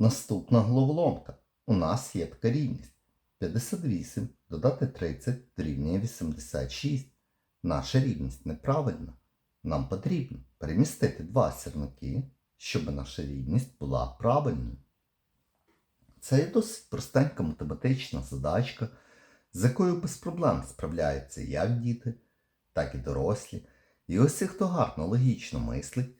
Наступна головоломка. У нас є така рівність. 58 додати 30 дорівнює 86. Наша рівність неправильна. Нам потрібно перемістити два сірники, щоб наша рівність була правильною. Це є досить простенька математична задачка, з якою без проблем справляються як діти, так і дорослі. І ось хто гарно логічно мислить,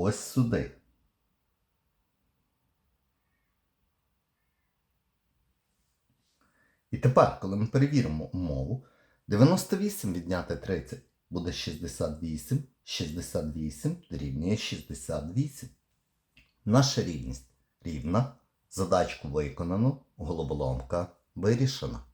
Ось сюди. І тепер, коли ми перевіримо умову, 98 відняти 30 буде 68, 68 дорівнює 68. Наша рівність рівна, задачку виконано, головоломка вирішена.